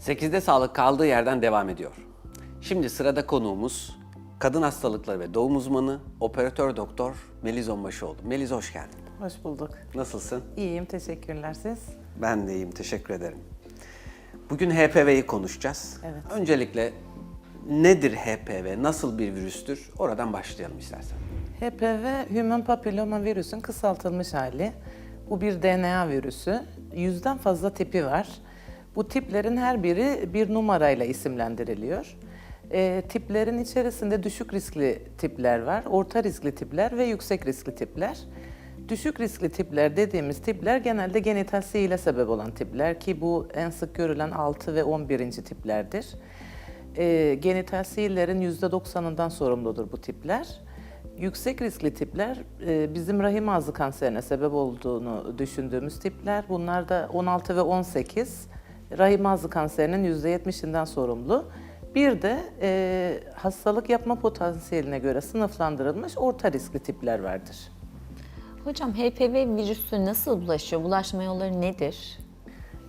8'de sağlık kaldığı yerden devam ediyor. Şimdi sırada konuğumuz kadın hastalıkları ve doğum uzmanı operatör doktor Meliz Onbaşıoğlu. Meliz hoş geldin. Hoş bulduk. Nasılsın? İyiyim, teşekkürler siz. Ben de iyiyim, teşekkür ederim. Bugün HPV'yi konuşacağız. Evet. Öncelikle nedir HPV, nasıl bir virüstür? Oradan başlayalım istersen. HPV, Human Papilloma virüsün kısaltılmış hali. Bu bir DNA virüsü. Yüzden fazla tipi var. Bu tiplerin her biri bir numarayla isimlendiriliyor. Ee, tiplerin içerisinde düşük riskli tipler var, orta riskli tipler ve yüksek riskli tipler. Düşük riskli tipler dediğimiz tipler genelde genital ile sebep olan tipler ki bu en sık görülen 6 ve 11. tiplerdir. E, genital sihirlerin %90'ından sorumludur bu tipler. Yüksek riskli tipler e, bizim rahim ağzı kanserine sebep olduğunu düşündüğümüz tipler. Bunlar da 16 ve 18 rahim ağzı kanserinin %70'inden sorumlu. Bir de e, hastalık yapma potansiyeline göre sınıflandırılmış orta riskli tipler vardır. Hocam HPV virüsü nasıl bulaşıyor? Bulaşma yolları nedir?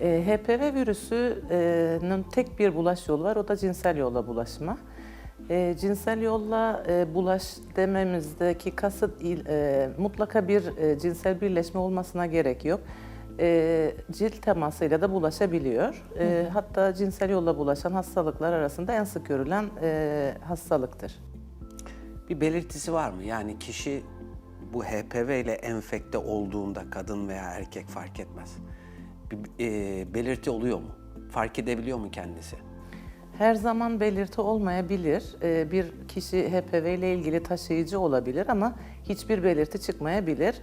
E, HPV virüsünün tek bir bulaş yolu var, o da cinsel yolla bulaşma. E, cinsel yolla e, bulaş dememizdeki kasıt e, mutlaka bir e, cinsel birleşme olmasına gerek yok. E, cilt temasıyla da bulaşabiliyor. E, hatta cinsel yolla bulaşan hastalıklar arasında en sık görülen e, hastalıktır. Bir belirtisi var mı? Yani kişi bu HPV ile enfekte olduğunda kadın veya erkek fark etmez. Bir e, belirti oluyor mu? Fark edebiliyor mu kendisi? Her zaman belirti olmayabilir. Ee, Bir kişi HPV ile ilgili taşıyıcı olabilir ama hiçbir belirti çıkmayabilir.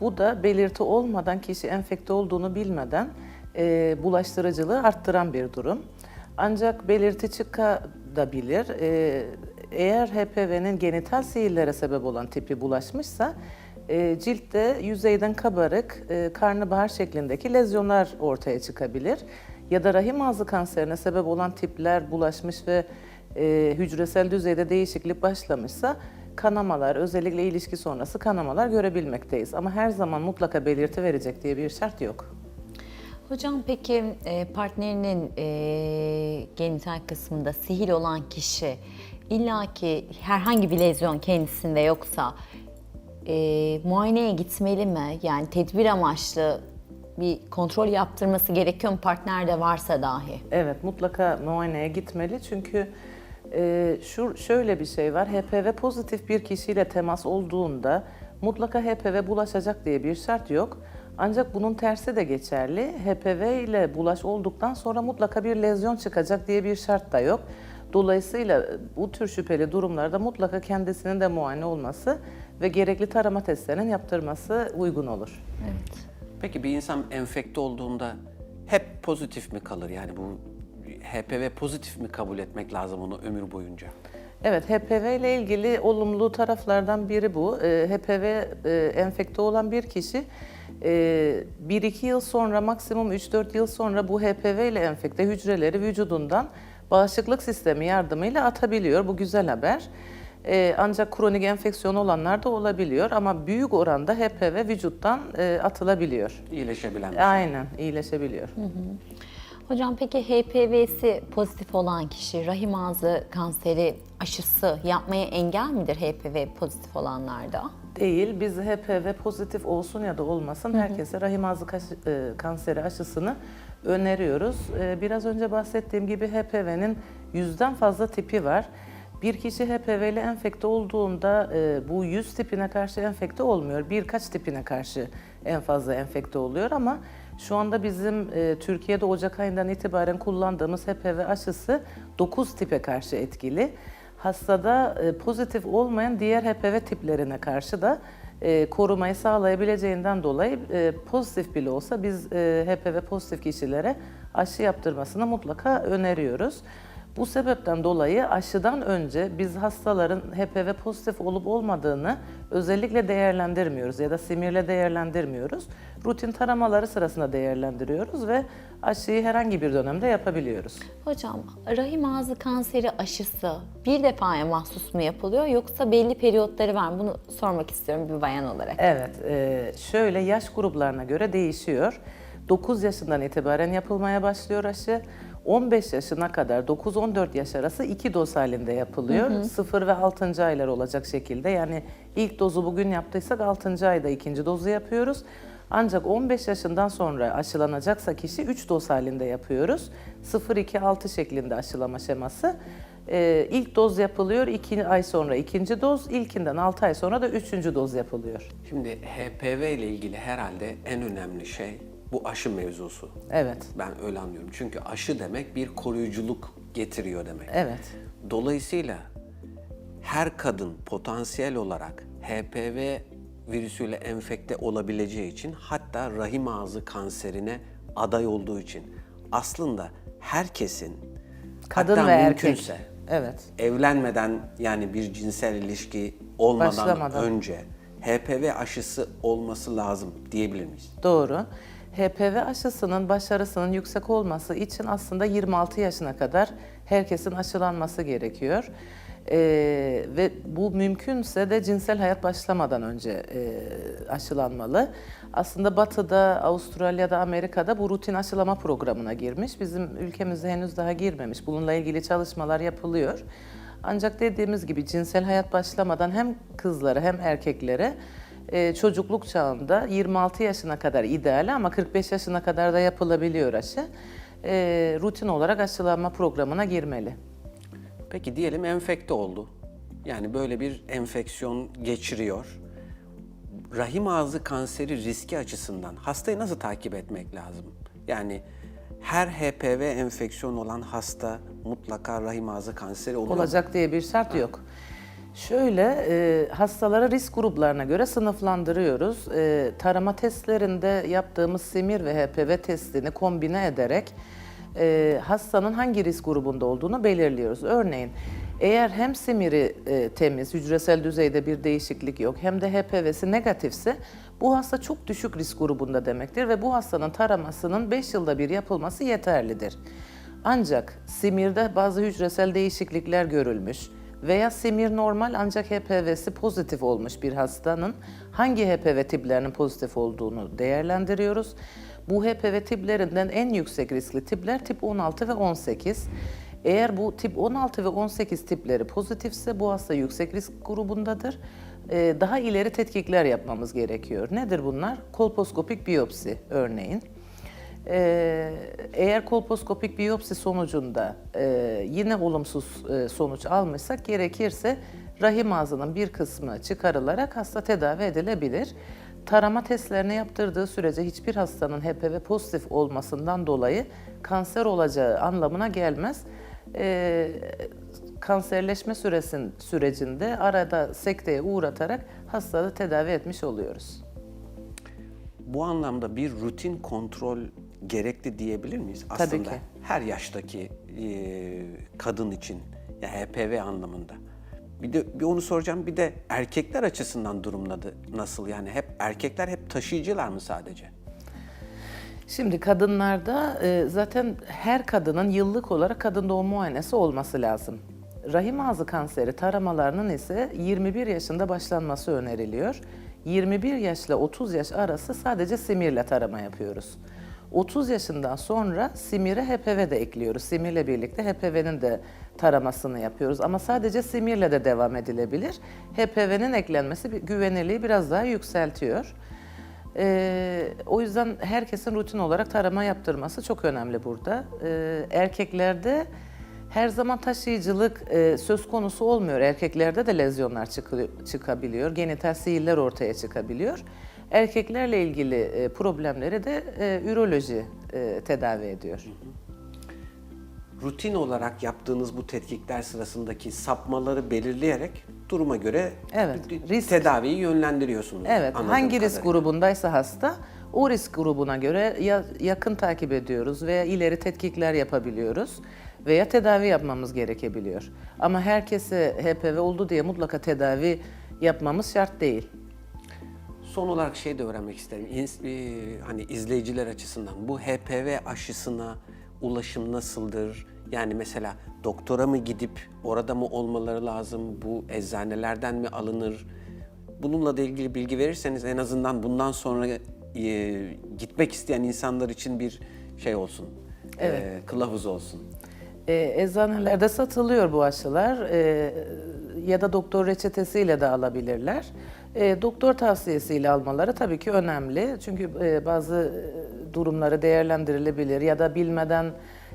Bu da belirti olmadan kişi enfekte olduğunu bilmeden e, bulaştırıcılığı arttıran bir durum. Ancak belirti çıkabilir. Ee, Eğer HPV'nin genital sihirlere sebep olan tipi bulaşmışsa e, ciltte yüzeyden kabarık, e, karnabahar şeklindeki lezyonlar ortaya çıkabilir. Ya da rahim ağzı kanserine sebep olan tipler bulaşmış ve e, hücresel düzeyde değişiklik başlamışsa kanamalar, özellikle ilişki sonrası kanamalar görebilmekteyiz. Ama her zaman mutlaka belirti verecek diye bir şart yok. Hocam peki e, partnerinin e, genital kısmında sihir olan kişi illaki herhangi bir lezyon kendisinde yoksa e, muayeneye gitmeli mi? Yani tedbir amaçlı bir kontrol yaptırması gerekiyor mu partnerde varsa dahi? Evet, mutlaka muayeneye gitmeli çünkü e, şu şöyle bir şey var. HPV pozitif bir kişiyle temas olduğunda mutlaka HPV bulaşacak diye bir şart yok. Ancak bunun tersi de geçerli. HPV ile bulaş olduktan sonra mutlaka bir lezyon çıkacak diye bir şart da yok. Dolayısıyla bu tür şüpheli durumlarda mutlaka kendisinin de muayene olması ve gerekli tarama testlerinin yaptırması uygun olur. Evet. Peki bir insan enfekte olduğunda hep pozitif mi kalır? Yani bu HPV pozitif mi kabul etmek lazım onu ömür boyunca? Evet, HPV ile ilgili olumlu taraflardan biri bu. Ee, HPV e, enfekte olan bir kişi 1-2 yıl sonra maksimum 3-4 yıl sonra bu HPV ile enfekte hücreleri vücudundan bağışıklık sistemi yardımıyla atabiliyor. Bu güzel haber. Ee, ancak kronik enfeksiyon olanlar da olabiliyor ama büyük oranda HPV vücuttan e, atılabiliyor. İyileşebilen şey. Aynen, iyileşebiliyor. Hocam peki HPV'si pozitif olan kişi rahim ağzı kanseri aşısı yapmaya engel midir HPV pozitif olanlarda? Değil. Biz HPV pozitif olsun ya da olmasın herkese rahim ağzı e, kanseri aşısını öneriyoruz. E, Biraz önce bahsettiğim gibi HPV'nin yüzden fazla tipi var. Bir kişi HPV ile enfekte olduğunda e, bu yüz tipine karşı enfekte olmuyor. Birkaç tipine karşı en fazla enfekte oluyor ama şu anda bizim e, Türkiye'de Ocak ayından itibaren kullandığımız HPV aşısı 9 tipe karşı etkili. Hastada e, pozitif olmayan diğer HPV tiplerine karşı da e, korumayı sağlayabileceğinden dolayı e, pozitif bile olsa biz e, HPV pozitif kişilere aşı yaptırmasını mutlaka öneriyoruz. Bu sebepten dolayı aşıdan önce biz hastaların HPV pozitif olup olmadığını özellikle değerlendirmiyoruz ya da simirle değerlendirmiyoruz. Rutin taramaları sırasında değerlendiriyoruz ve aşıyı herhangi bir dönemde yapabiliyoruz. Hocam rahim ağzı kanseri aşısı bir defaya mahsus mu yapılıyor yoksa belli periyotları var mı? Bunu sormak istiyorum bir bayan olarak. Evet, e, şöyle yaş gruplarına göre değişiyor. 9 yaşından itibaren yapılmaya başlıyor aşı. 15 yaşına kadar 9-14 yaş arası iki doz halinde yapılıyor. 0 ve 6. aylar olacak şekilde. Yani ilk dozu bugün yaptıysak 6. ayda ikinci dozu yapıyoruz. Ancak 15 yaşından sonra aşılanacaksa kişi 3 doz halinde yapıyoruz. 0-2-6 şeklinde aşılama şeması. Ee, ilk doz yapılıyor, 2 ay sonra ikinci doz, ilkinden 6 ay sonra da üçüncü doz yapılıyor. Şimdi HPV ile ilgili herhalde en önemli şey bu aşı mevzusu. Evet, Ben öyle anlıyorum. Çünkü aşı demek bir koruyuculuk getiriyor demek. evet. Dolayısıyla her kadın potansiyel olarak HPV virüsüyle enfekte olabileceği için hatta rahim ağzı kanserine aday olduğu için aslında herkesin Kadın hatta ve erkek. mümkünse Evet. evlenmeden yani bir cinsel ilişki olmadan Başlamadan. önce HPV aşısı olması lazım diyebilir miyiz? Doğru. HPV aşısının başarısının yüksek olması için aslında 26 yaşına kadar herkesin aşılanması gerekiyor. Ee, ve bu mümkünse de cinsel hayat başlamadan önce e, aşılanmalı. Aslında Batı'da, Avustralya'da, Amerika'da bu rutin aşılama programına girmiş. Bizim ülkemizde henüz daha girmemiş. Bununla ilgili çalışmalar yapılıyor. Ancak dediğimiz gibi cinsel hayat başlamadan hem kızlara hem erkeklere e, çocukluk çağında 26 yaşına kadar ideal ama 45 yaşına kadar da yapılabiliyor aşı. E, rutin olarak aşılama programına girmeli. Peki diyelim enfekte oldu. Yani böyle bir enfeksiyon geçiriyor. Rahim ağzı kanseri riski açısından hastayı nasıl takip etmek lazım? Yani her HPV enfeksiyon olan hasta mutlaka rahim ağzı kanseri oluyor. Olacak diye bir şart yok. Şöyle e, hastaları risk gruplarına göre sınıflandırıyoruz. E, tarama testlerinde yaptığımız simir ve HPV testini kombine ederek e, hastanın hangi risk grubunda olduğunu belirliyoruz. Örneğin eğer hem simiri e, temiz, hücresel düzeyde bir değişiklik yok hem de HPV'si negatifse bu hasta çok düşük risk grubunda demektir ve bu hastanın taramasının 5 yılda bir yapılması yeterlidir. Ancak simirde bazı hücresel değişiklikler görülmüş veya simir normal ancak HPV'si pozitif olmuş bir hastanın hangi HPV tiplerinin pozitif olduğunu değerlendiriyoruz. Bu HPV tiplerinden en yüksek riskli tipler tip 16 ve 18. Eğer bu tip 16 ve 18 tipleri pozitifse bu hasta yüksek risk grubundadır. Ee, Daha ileri tetkikler yapmamız gerekiyor. Nedir bunlar? Kolposkopik biyopsi örneğin. Ee, eğer kolposkopik biyopsi sonucunda e, yine olumsuz e, sonuç almışsak gerekirse rahim ağzının bir kısmı çıkarılarak hasta tedavi edilebilir. Tarama testlerini yaptırdığı sürece hiçbir hastanın HPV pozitif olmasından dolayı kanser olacağı anlamına gelmez. Ee, kanserleşme süresin, sürecinde arada sekteye uğratarak hastalığı tedavi etmiş oluyoruz. Bu anlamda bir rutin kontrol gerekli diyebilir miyiz? Tabii Aslında ki. her yaştaki e, kadın için ya HPV anlamında. Bir de bir onu soracağım. Bir de erkekler açısından durumladı nasıl? Yani hep erkekler hep taşıyıcılar mı sadece? Şimdi kadınlarda e, zaten her kadının yıllık olarak kadın doğum muayenesi olması lazım. Rahim ağzı kanseri taramalarının ise 21 yaşında başlanması öneriliyor. 21 yaşla 30 yaş arası sadece simirle tarama yapıyoruz. 30 yaşından sonra simire HPV de ekliyoruz. Simirle birlikte HPV'nin de taramasını yapıyoruz. Ama sadece simirle de devam edilebilir. HPV'nin eklenmesi güvenilirliği biraz daha yükseltiyor. Ee, o yüzden herkesin rutin olarak tarama yaptırması çok önemli burada. Ee, erkeklerde her zaman taşıyıcılık e, söz konusu olmuyor. Erkeklerde de lezyonlar çıkıyor, çıkabiliyor, genital sihirler ortaya çıkabiliyor. Erkeklerle ilgili e, problemleri de e, üroloji e, tedavi ediyor. Rutin olarak yaptığınız bu tetkikler sırasındaki sapmaları belirleyerek duruma göre Evet, risk- tedaviyi yönlendiriyorsunuz. Evet, hangi risk kadarıyla. grubundaysa hasta, o risk grubuna göre ya yakın takip ediyoruz veya ileri tetkikler yapabiliyoruz veya tedavi yapmamız gerekebiliyor. Ama herkese HPV oldu diye mutlaka tedavi yapmamız şart değil. Son olarak şey de öğrenmek isterim. İns- e, hani izleyiciler açısından bu HPV aşısına ulaşım nasıldır? Yani mesela doktora mı gidip orada mı olmaları lazım? Bu eczanelerden mi alınır? Bununla da ilgili bilgi verirseniz en azından bundan sonra e, gitmek isteyen insanlar için bir şey olsun. e, kılavuz olsun. E, eczanelerde satılıyor bu aşılar e, ya da doktor reçetesiyle de alabilirler. E, doktor tavsiyesiyle almaları tabii ki önemli. Çünkü e, bazı e, durumları değerlendirilebilir ya da bilmeden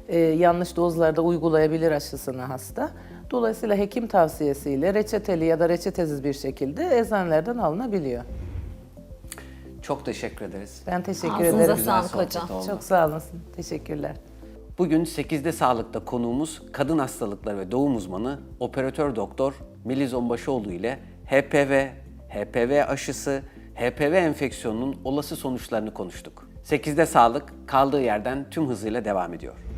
e, yanlış dozlarda uygulayabilir aşısını hasta. Dolayısıyla hekim tavsiyesiyle reçeteli ya da reçetesiz bir şekilde eczanelerden alınabiliyor. Çok teşekkür ederiz. Ben teşekkür Ağzınıza ederim. Güzel sağlık hocam. oldu. Çok sağ olasın. Teşekkürler. Bugün 8'de Sağlık'ta konuğumuz kadın hastalıkları ve doğum uzmanı operatör doktor Melis Onbaşıoğlu ile HPV, HPV aşısı, HPV enfeksiyonunun olası sonuçlarını konuştuk. 8'de Sağlık kaldığı yerden tüm hızıyla devam ediyor.